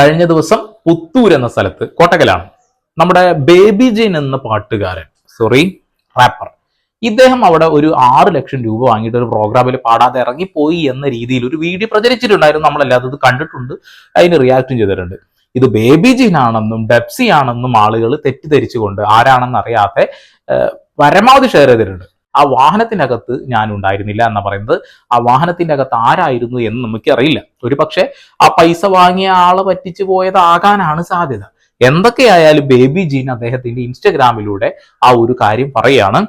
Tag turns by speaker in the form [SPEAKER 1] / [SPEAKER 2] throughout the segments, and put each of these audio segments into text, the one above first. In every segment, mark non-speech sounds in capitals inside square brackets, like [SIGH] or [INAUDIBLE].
[SPEAKER 1] കഴിഞ്ഞ ദിവസം പുത്തൂർ എന്ന സ്ഥലത്ത് കോട്ടകലാണ് നമ്മുടെ ബേബി ജെയിൻ എന്ന പാട്ടുകാരൻ സോറി റാപ്പർ ഇദ്ദേഹം അവിടെ ഒരു ആറ് ലക്ഷം രൂപ വാങ്ങിയിട്ട് ഒരു പ്രോഗ്രാമിൽ പാടാതെ ഇറങ്ങിപ്പോയി എന്ന രീതിയിൽ ഒരു വീഡിയോ പ്രചരിച്ചിട്ടുണ്ടായിരുന്നു. നമ്മളല്ലാതെ ഇത് കണ്ടിട്ടുണ്ട്. അതിന് റിയാക്റ്റും ചെയ്തിട്ടുണ്ട്. ഇത് ബേബി ജീൻ ആണെന്നും ഡെപ്സി ആണെന്നും ആളുകൾ തെറ്റിദ്ധരിച്ചുകൊണ്ട് ആരാണെന്ന് അറിയാതെ പരമാവധി ഷെയർ ചെയ്തിട്ടുണ്ട്. ആ വാഹനത്തിനകത്ത് ഞാൻ ഉണ്ടായിരുന്നില്ല എന്നാ പറയുന്നത്. ആ വാഹനത്തിന്റെ അകത്ത് ആരായിരുന്നു എന്ന് നമുക്കറിയില്ല. ഒരു പക്ഷെ ആ പൈസ വാങ്ങിയ ആളെ പറ്റിച്ചു പോയതാകാനാണ് സാധ്യത. എന്തൊക്കെയായാലും ബേബി ജീൻ അദ്ദേഹത്തിന്റെ ഇൻസ്റ്റഗ്രാമിലൂടെ ആ ഒരു കാര്യം പറയാണ്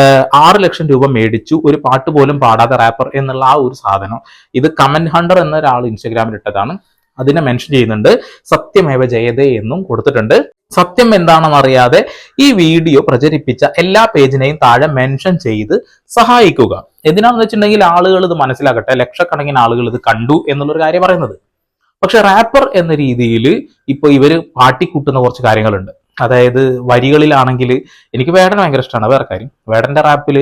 [SPEAKER 1] ഏഹ് ആറ് ലക്ഷം രൂപ മേടിച്ചു ഒരു പാട്ട് പോലും പാടാതെ റാപ്പർ എന്നുള്ള ആ ഒരു സാധനം. ഇത് കമന്റ് ഹണ്ടർ എന്ന ഒരാൾ ഇൻസ്റ്റഗ്രാമിൽ ഇട്ടതാണ് അതിനെ മെൻഷൻ ചെയ്യുന്നുണ്ട്. സത്യമേവ ജയതേ എന്നും കൊടുത്തിട്ടുണ്ട്. സത്യം എന്താണെന്ന് അറിയാതെ ഈ വീഡിയോ പ്രചരിപ്പിച്ച എല്ലാ പേജിനെയും താഴെ മെൻഷൻ ചെയ്ത് സഹായിക്കുക. എന്തിനാണെന്ന് വെച്ചിട്ടുണ്ടെങ്കിൽ ആളുകൾ ഇത് മനസ്സിലാക്കട്ടെ. ലക്ഷക്കണക്കിന് ആളുകൾ ഇത് കണ്ടു എന്നുള്ളൊരു കാര്യം പറയുന്നത്. പക്ഷെ റാപ്പർ എന്ന രീതിയിൽ ഇപ്പൊ ഇവർ പാട്ടിക്കൂട്ടുന്ന കുറച്ച് കാര്യങ്ങളുണ്ട്. അതായത് വരികളിലാണെങ്കിൽ എനിക്ക് വേടൻ ഭയങ്കര ഇഷ്ടമാണ് വേറെ കാര്യം. വേടന്റെ റാപ്പിൽ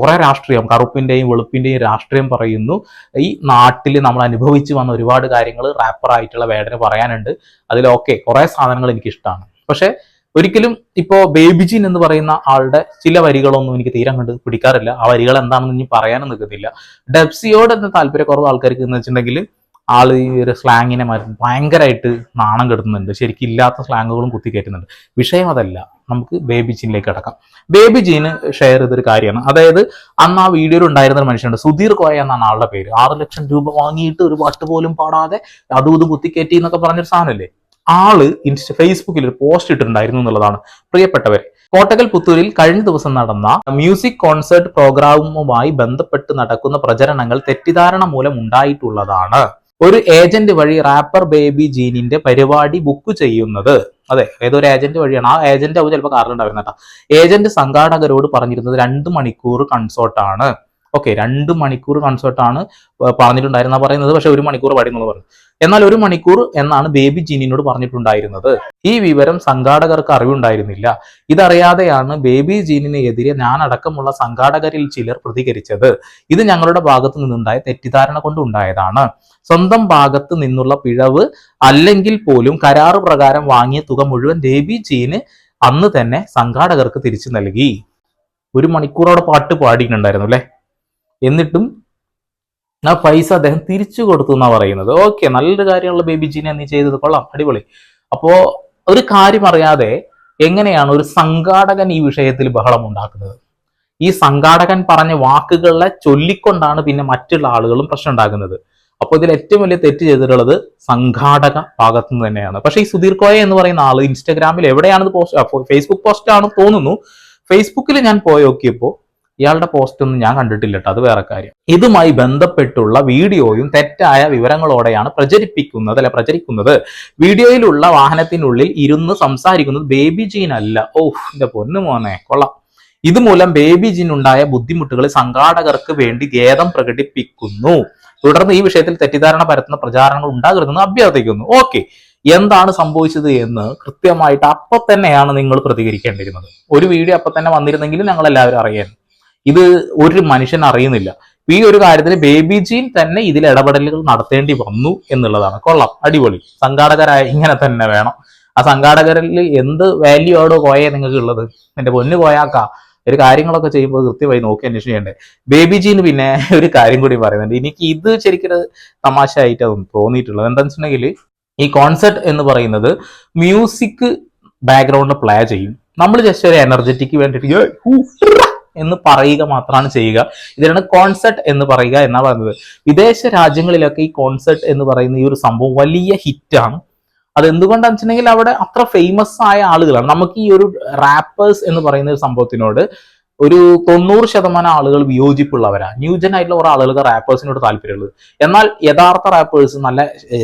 [SPEAKER 1] കുറെ രാഷ്ട്രീയം കറുപ്പിന്റെയും വെളുപ്പിന്റെയും രാഷ്ട്രീയം പറയുന്നു. ഈ നാട്ടിൽ നമ്മൾ അനുഭവിച്ച് വന്ന ഒരുപാട് കാര്യങ്ങൾ റാപ്പറായിട്ടുള്ള വേടന് പറയാനുണ്ട്. അതിലൊക്കെ കുറെ സാധനങ്ങൾ എനിക്ക് ഇഷ്ടമാണ് പക്ഷേ ഒരിക്കലും ഇപ്പോൾ ബേബിജിൻ എന്ന് പറയുന്ന ആളുടെ ചില വരികളൊന്നും എനിക്ക് തീരെ കണ്ട് പിടിക്കാറില്ല. ആ വരികൾ എന്താണെന്ന് ഇനി പറയാനും നിൽക്കുന്നില്ല. ഡെപ്സിയോട് എന്ന താല്പര്യക്കുറവ് ആൾക്കാർക്ക് എന്ന് വെച്ചിട്ടുണ്ടെങ്കിൽ ആൾ ഈ ഒരു സ്ലാങ്ങിനെ ഭയങ്കരമായിട്ട് നാണം കെടുത്തുന്നുണ്ട്. ശരിക്കും ഇല്ലാത്ത സ്ലാങ്ങുകളും കുത്തിക്കയറ്റുന്നുണ്ട് വിഷയം അതല്ല. നമുക്ക് ബേബി ജീനിലേക്ക് കിടക്കാം. ബേബി ജീന് ഷെയർ ചെയ്തൊരു കാര്യമാണ്. അതായത് അന്ന് ആ വീഡിയോയിൽ ഉണ്ടായിരുന്ന ഒരു മനുഷ്യനുണ്ട്. സുധീർ കോയ എന്നാണ് ആളുടെ പേര്. ആറ് ലക്ഷം രൂപ വാങ്ങിയിട്ട് ഒരു പാട്ട് പോലും പാടാതെ അതും ഇത് കുത്തിക്കയറ്റി എന്നൊക്കെ പറഞ്ഞൊരു സാധനമല്ലേ? ആൾ ഇൻസ്റ്റ ഫേസ്ബുക്കിൽ ഒരു പോസ്റ്റ് ഇട്ടിട്ടുണ്ടായിരുന്നു എന്നുള്ളതാണ്. പ്രിയപ്പെട്ടവരെ കോട്ടകൽ പുത്തൂരിൽ കഴിഞ്ഞ ദിവസം നടന്ന മ്യൂസിക് കോൺസേർട്ട് പ്രോഗ്രാമുമായി ബന്ധപ്പെട്ട് നടക്കുന്ന പ്രചരണങ്ങൾ തെറ്റിദ്ധാരണ മൂലം ഉണ്ടായിട്ടുള്ളതാണ്. ഒരു ഏജന്റ് വഴി റാപ്പർ ബേബി ജീനിന്റെ പരിപാടി ബുക്ക് ചെയ്യുന്നത്. അതെ ഏതൊരു ഏജന്റ് വഴിയാണ്? ആ ഏജന്റ് ആവും ചിലപ്പോൾ കാറിലുണ്ടാവുന്ന കേട്ടോ. ഏജന്റ് സംഘാടകരോട് പറഞ്ഞിരുന്നത് രണ്ട് മണിക്കൂർ കൺസേർട്ടാണ്. ഓക്കെ രണ്ട് മണിക്കൂർ കൺസേർട്ടാണ് പറഞ്ഞിട്ടുണ്ടായിരുന്ന പറയുന്നത്. പക്ഷെ ഒരു മണിക്കൂർ പാടിയെന്ന് പറഞ്ഞു. എന്നാൽ ഒരു മണിക്കൂർ എന്നാണ് ബേബി ജീനിനോട് പറഞ്ഞിട്ടുണ്ടായിരുന്നത്. ഈ വിവരം സംഘാടകർക്ക് അറിവുണ്ടായിരുന്നില്ല. ഇതറിയാതെയാണ് ബേബി ജീനിനെതിരെ ഞാൻ അടക്കമുള്ള സംഘാടകരിൽ ചിലർ പ്രതികരിച്ചത്. ഇത് ഞങ്ങളുടെ ഭാഗത്തു നിന്നുണ്ടായ തെറ്റിദ്ധാരണ കൊണ്ടുണ്ടായതാണ്. സ്വന്തം ഭാഗത്ത് നിന്നുള്ള പിഴവ് അല്ലെങ്കിൽ പോലും കരാറ് പ്രകാരം വാങ്ങിയ തുക മുഴുവൻ ബേബി ജീന് അന്ന് തന്നെ സംഘാടകർക്ക് തിരിച്ചു നൽകി. ഒരു മണിക്കൂറോടെ പാട്ട് പാടിയിട്ടുണ്ടായിരുന്നു അല്ലെ? എന്നിട്ടും ആ പൈസ അദ്ദേഹം തിരിച്ചു കൊടുത്തു എന്നാ പറയുന്നത്. ഓക്കെ നല്ലൊരു കാര്യമുള്ള ബേബി ജീനെ നീ ചെയ്തത്. കൊള്ളാം അടിപൊളി. അപ്പോ ഒരു കാര്യം അറിയാതെ എങ്ങനെയാണ് ഒരു സംഘാടകൻ ഈ വിഷയത്തിൽ ബഹളം ഉണ്ടാക്കുന്നത്? ഈ സംഘാടകൻ പറഞ്ഞ വാക്കുകളെ ചൊല്ലിക്കൊണ്ടാണ് പിന്നെ മറ്റുള്ള ആളുകളും പ്രശ്നം ഉണ്ടാക്കുന്നത്. അപ്പോൾ ഇതിൽ ഏറ്റവും വലിയ തെറ്റ് ചെയ്തിട്ടുള്ളത് സംഘാടക ഭാഗത്തു നിന്ന് തന്നെയാണ്. പക്ഷേ ഈ സുധീർ കോയ എന്ന് പറയുന്ന ആൾ ഇൻസ്റ്റാഗ്രാമിൽ എവിടെയാണ് പോസ്റ്റ് ഫേസ്ബുക്ക് പോസ്റ്റ് ആണെന്ന് തോന്നുന്നു. ഫേസ്ബുക്കിൽ ഞാൻ പോയി നോക്കിയപ്പോൾ ഇയാളുടെ പോസ്റ്റ് ഒന്നും ഞാൻ കണ്ടിട്ടില്ല കേട്ടോ അത് വേറെ കാര്യം. ഇതുമായി ബന്ധപ്പെട്ടുള്ള വീഡിയോയും തെറ്റായ വിവരങ്ങളോടെയാണ് പ്രചരിപ്പിക്കുന്നത് അല്ലെ പ്രചരിക്കുന്നത്. വീഡിയോയിലുള്ള വാഹനത്തിനുള്ളിൽ ഇരുന്ന് സംസാരിക്കുന്നത് ബേബി ജീൻ അല്ല. ഓ എന്റെ പൊന്നു മോനെ കൊള്ളാം. ഇതുമൂലം ബേബി ഉണ്ടായ ബുദ്ധിമുട്ടുകൾ സംഘാടകർക്ക് വേണ്ടി ഖേദം പ്രകടിപ്പിക്കുന്നു. തുടർന്ന് ഈ വിഷയത്തിൽ തെറ്റിദ്ധാരണ പരത്തുന്ന പ്രചാരണങ്ങൾ ഉണ്ടാകരുതെന്ന് അഭ്യർത്ഥിക്കുന്നു. ഓക്കെ എന്താണ് സംഭവിച്ചത് എന്ന് കൃത്യമായിട്ട് അപ്പൊ തന്നെയാണ് നിങ്ങൾ പ്രതികരിക്കേണ്ടിരുന്നത് ഒരു വീഡിയോ അപ്പൊ തന്നെ വന്നിരുന്നെങ്കിൽ ഞങ്ങൾ എല്ലാവരും അറിയാൻ ഇത് ഒരു മനുഷ്യൻ അറിയുന്നില്ല. ഈ ഒരു കാര്യത്തിൽ ബേബി ജീൻ തന്നെ ഇതിൽ ഇടപെടലുകൾ നടത്തേണ്ടി വന്നു എന്നുള്ളതാണ്. കൊള്ളാം. അടിപൊളി. സംഘാടകരായ ഇങ്ങനെ തന്നെ വേണം. ആ സംഘാടകരിൽ എന്ത് വാല്യൂ ആണോ കോയ നിങ്ങൾക്ക് ഉള്ളത് എന്റെ പൊന്ന് കോയാക്ക. ഒരു കാര്യങ്ങളൊക്കെ ചെയ്യുമ്പോൾ കൃത്യമായി നോക്കി അന്വേഷിക്കണ്ടേ ബേബി ജീന് പിന്നെ [LAUGHS] ഒരു കാര്യം കൂടി പറയുന്നുണ്ട്. എനിക്ക് ഇത് ശരിക്കും തമാശ ആയിട്ടാണ് തോന്നിയിട്ടുള്ളത് എന്താണെന്ന് വെച്ചിട്ടുണ്ടെങ്കിൽ ഈ കോൺസെർട്ട് എന്ന് പറയുന്നത് മ്യൂസിക് ബാക്ക്ഗ്രൗണ്ടിൽ പ്ലേ ചെയ്യും. നമ്മൾ ജസ്റ്റ് ഒരു എനർജറ്റിക്ക് ട്ര" എന്ന് പറയുക മാത്രമാണ് ചെയ്യുക. ഇതിനാണ് കോൺസെർട്ട് എന്ന് പറയുക എന്നാ പറയുന്നത്. വിദേശ രാജ്യങ്ങളിലൊക്കെ ഈ കോൺസെർട്ട് എന്ന് പറയുന്ന ഈ ഒരു സംഭവം വലിയ ഹിറ്റാണ് അത് എന്തുകൊണ്ടാണെന്ന് വെച്ചിട്ടുണ്ടെങ്കിൽ അവിടെ അത്ര ഫേമസ് ആയ ആളുകളാണ്. നമുക്ക് ഈ ഒരു റാപ്പേഴ്സ് എന്ന് പറയുന്ന ഒരു സംഭവത്തിനോട് ഒരു തൊണ്ണൂറ് ശതമാനം ആളുകൾ വിയോജിപ്പുള്ളവരാ. ന്യൂജൻ ആയിട്ടുള്ള കുറെ ആളുകൾക്ക് റാപ്പേഴ്സിനോട് താല്പര്യമുള്ളത്. എന്നാൽ യഥാർത്ഥ റാപ്പേഴ്സ് നല്ല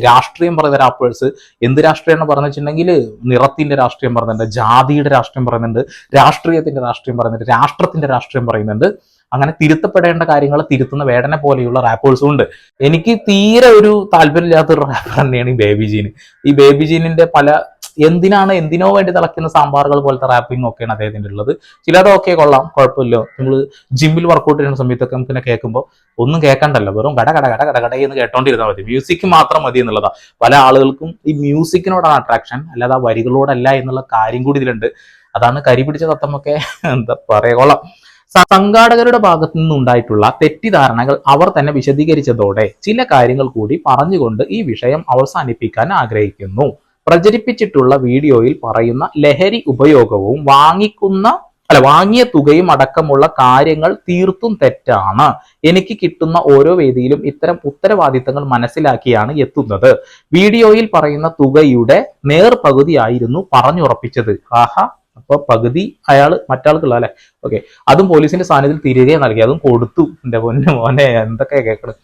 [SPEAKER 1] രാഷ്ട്രീയം പറയുന്ന റാപ്പേഴ്സ് എന്ത് രാഷ്ട്രീയം എന്ന് പറഞ്ഞു വെച്ചിട്ടുണ്ടെങ്കിൽ നിറത്തിന്റെ രാഷ്ട്രീയം പറയുന്നുണ്ട് ജാതിയുടെ രാഷ്ട്രീയം പറയുന്നുണ്ട് രാഷ്ട്രീയത്തിന്റെ രാഷ്ട്രീയം പറയുന്നുണ്ട് രാഷ്ട്രത്തിന്റെ രാഷ്ട്രീയം പറയുന്നുണ്ട്. അങ്ങനെ തിരുത്തപ്പെടേണ്ട കാര്യങ്ങൾ തിരുത്തുന്ന വേടനെ പോലെയുള്ള റാപ്പേഴ്സും ഉണ്ട്. എനിക്ക് തീരെ ഒരു താല്പര്യമില്ലാത്ത ഒരു റാപ്പർ തന്നെയാണ് ഈ ബേബി ജീൻ. ഈ ബേബി ജീനിന്റെ പല എന്തിനാണ് എന്തിനോ വേണ്ടി തിളയ്ക്കുന്ന സാമ്പാറുകൾ പോലത്തെ റാപ്പിംഗ് ഒക്കെയാണ് അദ്ദേഹത്തിന്റെ ഉള്ളത്. ചിലതൊക്കെ കൊള്ളാം കുഴപ്പമില്ല. നമ്മൾ ജിമ്മിൽ വർക്കൗട്ട് ചെയ്യുന്ന സമയത്തൊക്കെ നമുക്ക് ഇങ്ങനെ കേൾക്കുമ്പോൾ ഒന്നും കേൾക്കണ്ടല്ലോ. വെറും കട കട കട കട കട എന്ന് കേട്ടോണ്ടിരുന്നാൽ മതി. മ്യൂസിക് മാത്രം മതി എന്നുള്ളതാ. പല ആളുകൾക്കും ഈ മ്യൂസിക്കിനോടാണ് അട്രാക്ഷൻ അല്ലാതെ ആ വരികളോടല്ല എന്നുള്ള കാര്യം കൂടി ഇതിലുണ്ട്. അതാണ് കരി പിടിച്ച തത്തമൊക്കെ എന്താ പറയുക കൊള്ളാം. സംഘാടകരുടെ ഭാഗത്തു നിന്നുണ്ടായിട്ടുള്ള തെറ്റിദ്ധാരണകൾ അവർ തന്നെ വിശദീകരിച്ചതോടെ ചില കാര്യങ്ങൾ കൂടി പറഞ്ഞുകൊണ്ട് ഈ വിഷയം അവസാനിപ്പിക്കാൻ ആഗ്രഹിക്കുന്നു. പ്രചരിപ്പിച്ചിട്ടുള്ള വീഡിയോയിൽ പറയുന്ന ലഹരി ഉപയോഗവും വാങ്ങിക്കുന്ന അല്ല വാങ്ങിയ തുകയും അടക്കമുള്ള കാര്യങ്ങൾ തീർത്തും തെറ്റാണ്. എനിക്ക് കിട്ടുന്ന ഓരോ വേദിയിലും ഇത്തരം ഉത്തരവാദിത്തങ്ങൾ മനസ്സിലാക്കിയാണ് എത്തുന്നത്. വീഡിയോയിൽ പറയുന്ന തുകയുടെ നേർപകുതിയായിരുന്നു പറഞ്ഞുറപ്പിച്ചത്. ആഹാ. അപ്പൊ പകുതി അയാൾ മറ്റാൾക്കുള്ള അല്ലെ? ഓക്കെ അതും പോലീസിന്റെ സാന്നിധ്യത്തിൽ തിരികെ നൽകി. അതും കൊടുത്തു. എന്റെ പൊന്നു മോനെ എന്തൊക്കെ കേൾക്കണം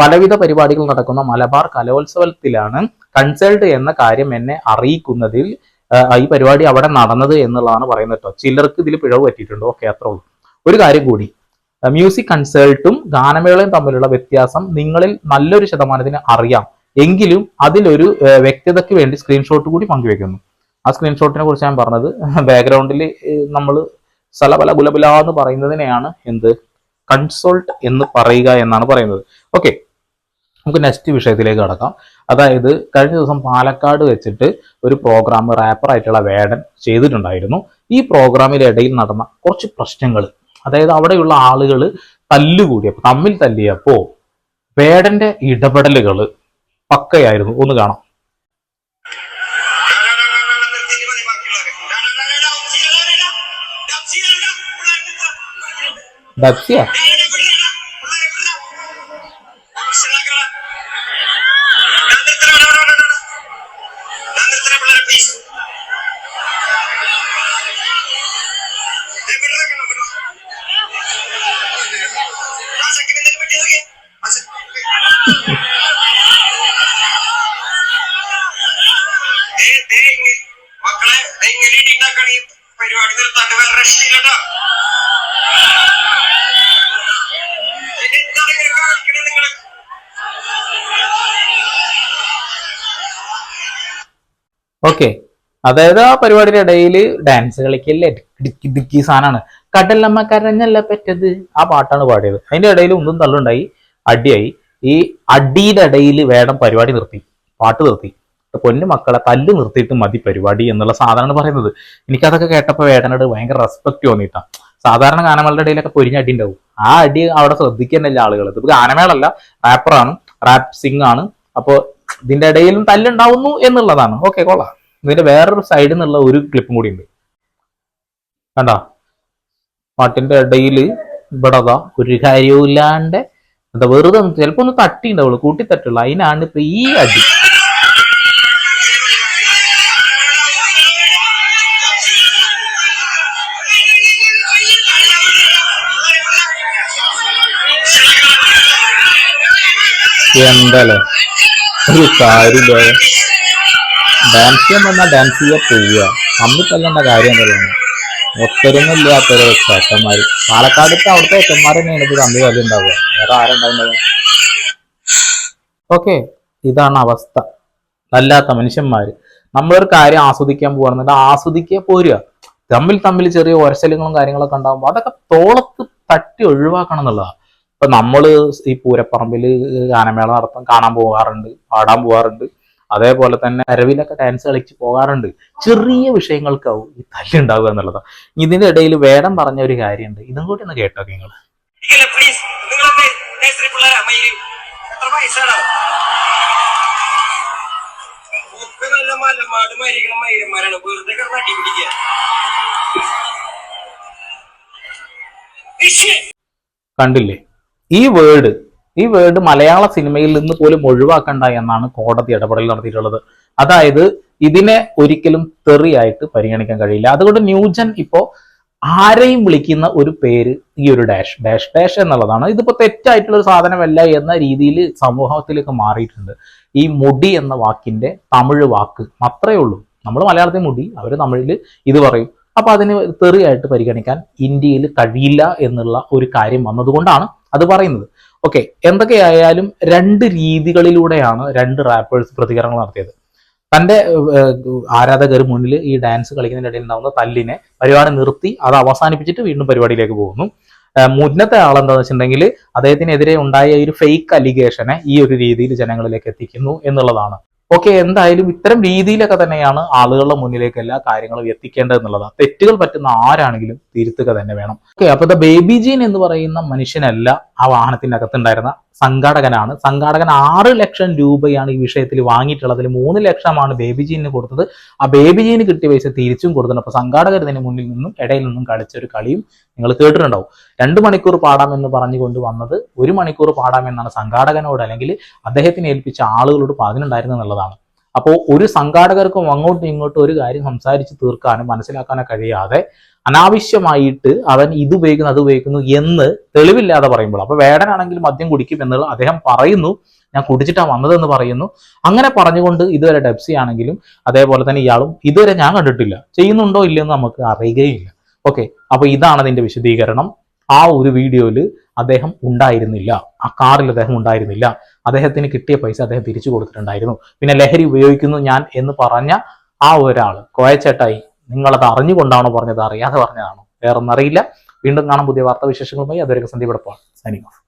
[SPEAKER 1] പലവിധ പരിപാടികൾ നടക്കുന്ന മലബാർ കലോത്സവത്തിലാണ് കൺസൾട്ട് എന്ന കാര്യം എന്നെ അറിയിക്കുന്നതിൽ ഈ പരിപാടി അവിടെ നടന്നത് എന്നുള്ളതാണ് പറയുന്നത് കേട്ടോ. ചിലർക്ക് ഇതിൽ പിഴവ് പറ്റിയിട്ടുണ്ട്? ഓക്കെ അത്രേ ഉള്ളൂ. ഒരു കാര്യം കൂടി. മ്യൂസിക് കൺസേർട്ടും ഗാനമേളയും തമ്മിലുള്ള വ്യത്യാസം നിങ്ങളിൽ നല്ലൊരു ശതമാനത്തിന് അറിയാം. എങ്കിലും അതിലൊരു വ്യക്തതയ്ക്ക് വേണ്ടി സ്ക്രീൻഷോട്ട് കൂടി പങ്കുവെക്കുന്നു. ആ സ്ക്രീൻഷോട്ടിനെ കുറിച്ച് ഞാൻ പറഞ്ഞത്. ബാക്ക്ഗ്രൗണ്ടിൽ നമ്മൾ സല പല ഗുലബുല എന്ന് പറയുന്നതിനെയാണ് എന്ത്? കൺസോൾട്ട് എന്ന് പറയുക എന്നാണ് പറയുന്നത്. ഓക്കെ നമുക്ക് നെക്സ്റ്റ് വിഷയത്തിലേക്ക് കടക്കാം. അതായത് കഴിഞ്ഞ ദിവസം പാലക്കാട് വെച്ചിട്ട് ഒരു പ്രോഗ്രാം റാപ്പർ ആയിട്ടുള്ള വേടൻ ചെയ്തിട്ടുണ്ടായിരുന്നു. ഈ പ്രോഗ്രാമിന്റെ ഇടയിൽ നടന്ന കുറച്ച് പ്രശ്നങ്ങൾ അതായത് അവിടെയുള്ള ആളുകൾ തല്ലുകൂടിയപ്പോൾ തമ്മിൽ തല്ലിയപ്പോൾ വേടന്റെ ഇടപെടലുകൾ പക്കയായിരുന്നു. ഒന്ന് കാണാം. ഡബ്സിയ
[SPEAKER 2] മക്കളെ ഇങ്ങനെ ഇടിണ്ടാക്കണ ഈ പരിപാടി നിർത്താണ്ട് വേറെ രക്ഷയില്ലട്ടോ.
[SPEAKER 1] ഓക്കെ. അതായത് ആ പരിപാടിയുടെ ഇടയിൽ ഡാൻസ് കളിക്കല്ലേ? ഡിക്കി ഡിക്കി സാധനമാണ്. കടലമ്മ കരഞ്ഞല്ല പറ്റത്? ആ പാട്ടാണ് പാടിയത്. അതിന്റെ ഇടയിൽ ഒന്നും തള്ളുണ്ടായി. അടിയായി. ഈ അടിയുടെ ഇടയിൽ വേടം പരിപാടി നിർത്തി. പാട്ട് നിർത്തി. പൊന്നു മക്കളെ തല്ല് നിർത്തിയിട്ട് മതി പരിപാടി എന്നുള്ള സാധനമാണ് പറയുന്നത്. എനിക്കതൊക്കെ കേട്ടപ്പോൾ വേടനോട് ഭയങ്കര റെസ്പെക്ട് തോന്നിയിട്ടാ സാധാരണ ഗാനമേളയുടെ ഇടയിലൊക്കെ പൊരിഞ്ഞ അടി ഉണ്ടാവും. ആ അടി അവിടെ ശ്രദ്ധിക്കുന്നില്ല ആളുകൾ ഇപ്പൊ ഗാനമേളല്ല റാപ്പറാണ് റാപ്പ് സിംഗ് ആണ്. അപ്പോൾ ഇതിന്റെ ഇടയിലും തല്ലുണ്ടാവുന്നു എന്നുള്ളതാണ്. ഓക്കെ കൊള്ളാം. ഇതിന്റെ വേറൊരു സൈഡിൽ നിന്നുള്ള ഒരു ക്ലിപ്പും കൂടി ഉണ്ട് കണ്ടോ? പാട്ടിന്റെ ഇടയിൽ ഇവിടെ ഒരു കാര്യവും ഇല്ലാണ്ട് എന്താ വെറുതെ ചിലപ്പോ ഒന്ന് തട്ടി ഉണ്ടാവുള്ളൂ കൂട്ടി തട്ടുള്ളൂ അതിനാണ് ഇപ്പൊ ഈ അടി. എന്തല്ലേ? ഒരു കാര്യമില്ല. ഡാൻസ് ചെയ്യാൻ പറഞ്ഞാൽ ഡാൻസ് ചെയ്യാൻ പോവുക. തമ്മിൽ തല്ലേണ്ട കാര്യം എന്തല്ലാണ് ഒത്തൊരുമില്ലാത്തൊരു ചേട്ടന്മാര് പാലക്കാടത്തെ അവിടുത്തെ ചേട്ടന്മാർ തന്നെയാണ് തമ്മിൽ തല്ലി ഉണ്ടാവുക. വേറെ ആരുണ്ടാവുന്നത് ഓക്കെ ഇതാണ് അവസ്ഥ. അല്ലാത്ത മനുഷ്യന്മാര്. നമ്മളൊരു കാര്യം ആസ്വദിക്കാൻ പോവാണെന്നുണ്ടെങ്കിൽ ആസ്വദിക്കുക പോരുക. തമ്മിൽ തമ്മിൽ ചെറിയ ഒരശല്യങ്ങളും കാര്യങ്ങളൊക്കെ ഉണ്ടാകുമ്പോൾ അതൊക്കെ തോളത്ത് തട്ടി ഒഴിവാക്കണം എന്നുള്ളതാണ് ഇപ്പൊ നമ്മൾ ഈ പൂരപ്പറമ്പിൽ ഗാനമേള നടത്താൻ കാണാൻ പോകാറുണ്ട് പാടാൻ പോകാറുണ്ട്. അതേപോലെ തന്നെ അരവിലൊക്കെ ഡാൻസ് കളിച്ച് പോകാറുണ്ട്. ചെറിയ വിഷയങ്ങൾക്കാവും ഈ തല്ലുണ്ടാവുക എന്നുള്ളതാണ് ഇതിന്റെ ഇടയിൽ വേടം പറഞ്ഞ ഒരു കാര്യമുണ്ട്. ഇതും കൂടി ഒന്ന് കേട്ടോ നിങ്ങൾ. കണ്ടില്ലേ? ഈ വേർഡ് ഈ വേർഡ് മലയാള സിനിമയിൽ നിന്ന് പോലും ഒഴിവാക്കണ്ട എന്നാണ് കോടതി ഇടപെടൽ നടത്തിയിട്ടുള്ളത്. അതായത് ഇതിനെ ഒരിക്കലും തെറിയായിട്ട് പരിഗണിക്കാൻ കഴിയില്ല. അതുകൊണ്ട് ന്യൂജൻ ഇപ്പോ ആരെയും വിളിക്കുന്ന ഒരു പേര് ഈ ഒരു ഡാഷ് ഡാഷ് ഡാഷ് എന്നുള്ളതാണ്. ഇതിപ്പോ തെറ്റായിട്ടുള്ള ഒരു സാധനമല്ല എന്ന രീതിയിൽ സമൂഹത്തിലേക്ക് മാറിയിട്ടുണ്ട്. ഈ മുടി എന്ന വാക്കിന്റെ തമിഴ് വാക്ക് അത്രയേ ഉള്ളൂ. നമ്മൾ മലയാളത്തിൽ മുടി അവർ തമിഴിൽ ഇത് പറയും. അപ്പൊ അതിന് തെറിയായിട്ട് പരിഗണിക്കാൻ ഇന്ത്യയിൽ കഴിയില്ല എന്നുള്ള ഒരു കാര്യം വന്നതുകൊണ്ടാണ് അത് പറയുന്നത്. ഓക്കെ എന്തൊക്കെയായാലും രണ്ട് രീതികളിലൂടെയാണ് രണ്ട് റാപ്പേഴ്സ് പ്രതികരണങ്ങൾ നടത്തിയത്. തന്റെ ആരാധകർ മുന്നിൽ ഈ ഡാൻസ് കളിക്കുന്നതിനിടയിൽ ഉണ്ടാവുന്ന തല്ലിനെ പരിപാടി നിർത്തി അത് അവസാനിപ്പിച്ചിട്ട് വീണ്ടും പരിപാടിയിലേക്ക് പോകുന്നു. മുന്നത്തെ ആളെന്താന്ന് വെച്ചിട്ടുണ്ടെങ്കിൽ അദ്ദേഹത്തിനെതിരെ ഉണ്ടായ ഒരു ഫേക്ക് അലിഗേഷനെ ഈ ഒരു രീതിയിൽ ജനങ്ങളിലേക്ക് എത്തിക്കുന്നു എന്നുള്ളതാണ്. ഓക്കെ എന്തായാലും ഇത്തരം രീതിയിലൊക്കെ തന്നെയാണ് ആളുകളുടെ മുന്നിലേക്ക് എല്ലാ കാര്യങ്ങളും എത്തിക്കേണ്ടത് എന്നുള്ളത്. തെറ്റുകൾ പറ്റുന്ന ആരാണെങ്കിലും തിരുത്തുക തന്നെ വേണം. ഓക്കെ അപ്പൊ ദ ബേബി ജീൻ എന്ന് പറയുന്ന മനുഷ്യനല്ല ആ വാഹനത്തിന്റെ അകത്തുണ്ടായിരുന്ന സംഘാടകനാണ്. സംഘാടകൻ ആറ് ലക്ഷം രൂപയാണ് ഈ വിഷയത്തിൽ വാങ്ങിയിട്ടുള്ളത്. അതിൽ മൂന്ന് ലക്ഷമാണ് ബേബിജീന് കൊടുത്തത്. ആ ബേബിജീന് കിട്ടിയ പൈസ തിരിച്ചും കൊടുത്തിട്ടുണ്ട്. അപ്പൊ സംഘാടകർ ഇതിന് മുന്നിൽ നിന്നും ഇടയിൽ നിന്നും കളിച്ച ഒരു കളിയും നിങ്ങൾ കേട്ടിട്ടുണ്ടാവും. രണ്ട് മണിക്കൂർ പാടാമെന്ന് പറഞ്ഞുകൊണ്ട് വന്നത് ഒരു മണിക്കൂർ പാടാമെന്നാണ് സംഘാടകനോട് അല്ലെങ്കിൽ അദ്ദേഹത്തിന് ഏൽപ്പിച്ച ആളുകളോട് പറഞ്ഞിട്ടുണ്ടായിരുന്നു എന്നുള്ളതാണ്. അപ്പോൾ ഒരു സംഘാടകർക്കും അങ്ങോട്ടും ഇങ്ങോട്ടും ഒരു കാര്യം സംസാരിച്ച് തീർക്കാനും മനസ്സിലാക്കാനോ കഴിയാതെ അനാവശ്യമായിട്ട് അവൻ ഇത് ഉപയോഗിക്കുന്നു അത് ഉപയോഗിക്കുന്നു എന്ന് തെളിവില്ലാതെ പറയുമ്പോൾ അപ്പൊ വേടനാണെങ്കിൽ മദ്യം കുടിക്കും എന്നുള്ള അദ്ദേഹം പറയുന്നു ഞാൻ കുടിച്ചിട്ടാണ് വന്നതെന്ന് പറയുന്നു. അങ്ങനെ പറഞ്ഞുകൊണ്ട് ഇതുവരെ ഡെപ്സി ആണെങ്കിലും അതേപോലെ തന്നെ ഇയാളും ഇതുവരെ ഞാൻ കണ്ടിട്ടില്ല. ചെയ്യുന്നുണ്ടോ ഇല്ലയെന്ന് നമുക്ക് അറിയുകയില്ല. ഓക്കെ അപ്പൊ ഇതാണ് അതിന്റെ വിശദീകരണം. ആ ഒരു വീഡിയോയിൽ അദ്ദേഹം ഉണ്ടായിരുന്നില്ല. ആ കാറിൽ അദ്ദേഹം ഉണ്ടായിരുന്നില്ല. അദ്ദേഹത്തിന് കിട്ടിയ പൈസ അദ്ദേഹം തിരിച്ചു കൊടുത്തിട്ടുണ്ടായിരുന്നു. പിന്നെ ലഹരി ഉപയോഗിക്കുന്നു ഞാൻ എന്ന് പറഞ്ഞ ആ ഒരാൾ കോയച്ചേട്ടായി നിങ്ങളത് അറിഞ്ഞുകൊണ്ടാണോ പറഞ്ഞത്? അറിയാതെ പറഞ്ഞതാണോ? വേറൊന്നും അറിയില്ല വീണ്ടും കാണാം പുതിയ വാർത്താ വിശേഷങ്ങളുമായി അതൊരു സന്ദീപ് സൈനിങ് ഓഫ്